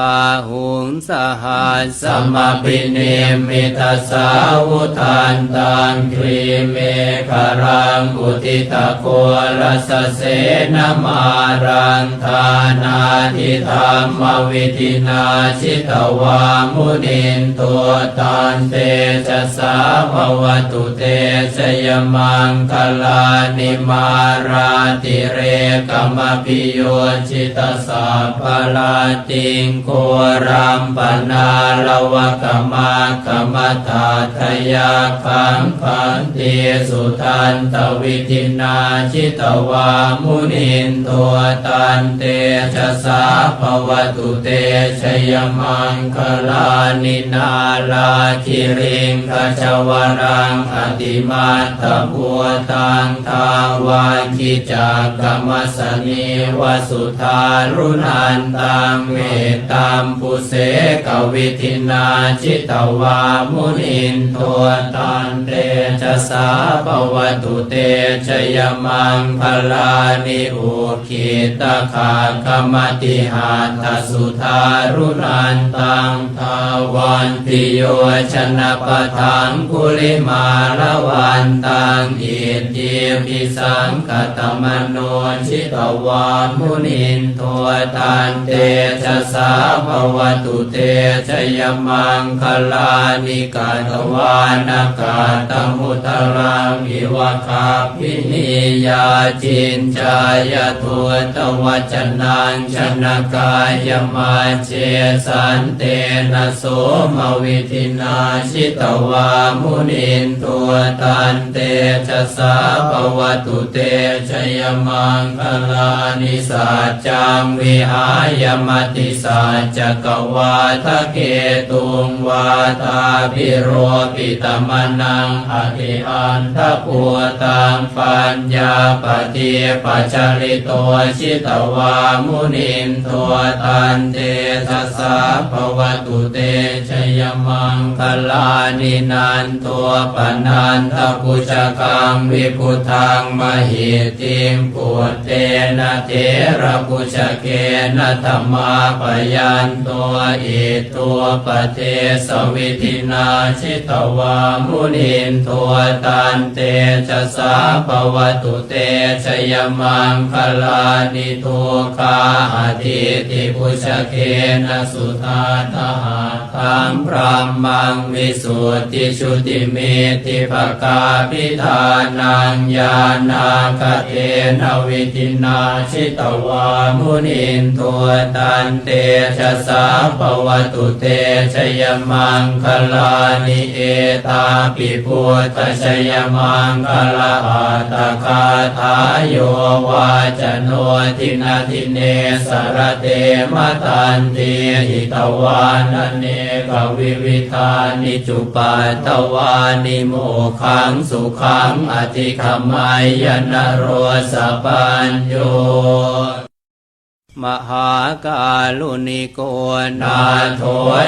อาหุงสหัสสมปิเนมิตาสาวุทานตังครีเมฆรังอุติตะโกรสเสนมารังทานาทิธรรมวิธินาชิตวามุนินตัวตันเตจะสาภวตุเตชยมังคลานิมาราติเรกมปิโยชิตสาภลาติงโครัมปนาลวะกมากมตาทยาคังคันเตสุทันตวิธินาชิตวามุนินตัวตันเตชะสาภวตุเตชยมังคลานินาลาคิริงขจวรังอติมาตบัวตังทาวาคิจากกรรมสนีวสุธารุนันตังเมตตามปุเสกวิธินาชิตวามุนินตัวตันเตชะสาภวตุเตชยมังคลานิอุคิตาขากรรมติหาทสุธารุนันตังทาวันติโยชนะปะทังกุลิมาละวันตังอิทิปิสังกตมโนชิตวามุนินตัวตันเตชะสาภวตุเตชยมังคลานิกาตวานากาตมุตรังอิวะคาพินิยาจินจายทุตวัจนังชนกายมาเจสันเตนะโสมวิธินาชิตวามุนินตัวตันเตชะสาภวตุเตชยมังคลานิสัจจังวิหายมติสัจกวาทะเกตุงวาตาพิโรปิตมนังอธิอันทปัวตังปัญญาปฏิปัจจริโตชิตวามุนินตัวตันเตชะสาภวตุเตชยมังคลานินันตัวปนันทปุจกังวิพุทังมหิติมปุตเตนะเทระปุจเกนะธรรมาปยันตัวอิตัวปเทสวิธินาชิตวามุนินตัวตันเตชะสาภวตุเตชยมังคลานิทุกาอธิติปุชเกนสุธาทหาทังพรามังวิสุทธิชุติเมติภกาพิธานังญาณาคเทนวิธินาชิตวามุนินตัวตันเตชะสาภวตุเตชยมังคลานิเอตาปิพุทธชยมังคลาอัตคาทายโยวาจโนทินาทิเนสรเตมตันติหิตวานเนกวิวิธานิจุปัตตวานิโมขังสุขังอธิขมายนโรสปัญโย มหากาลุนิโกนาโท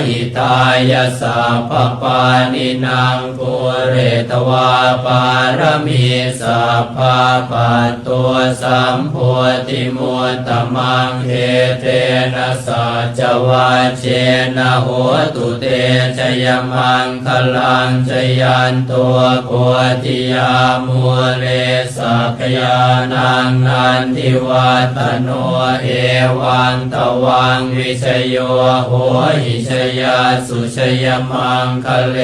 หิตายาสัพปานินางปุเรตวาปารมีสัพพะปัตตัวสัมโพธิมุตตมังเทเทนะสัจวาเจนะโหตุเตชยมังคลังชยันตัวโพธิยามุเรสักยานังนันทิวัตโนเอวังตวังวิชโยโหหิชยาสุชยมังคะเล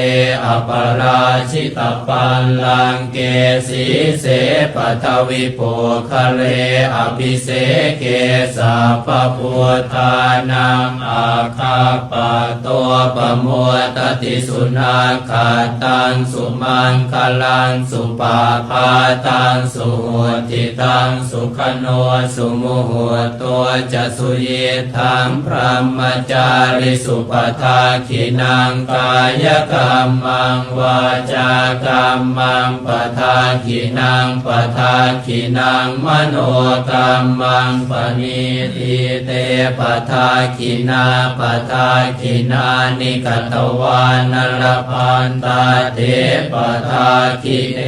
อปราชิตปัลลังเกสีเสปทวิโปคะเลอภิเสเกสัพพุทธานังอาคาปะตัวปะโมตติสุนาคาตังสุมังคลังสุปาพาตังสุโหติตังสุขโนสุโมโหตัวจะสุเยทังพระมจาริสุปทาขินังกายกรรมังวาจากรรมังปทาขินังปทาขินังมโนกรรมังปณิทิเตปทาขินาปทาขินานิกตวานรพันตาเทปทาขิเต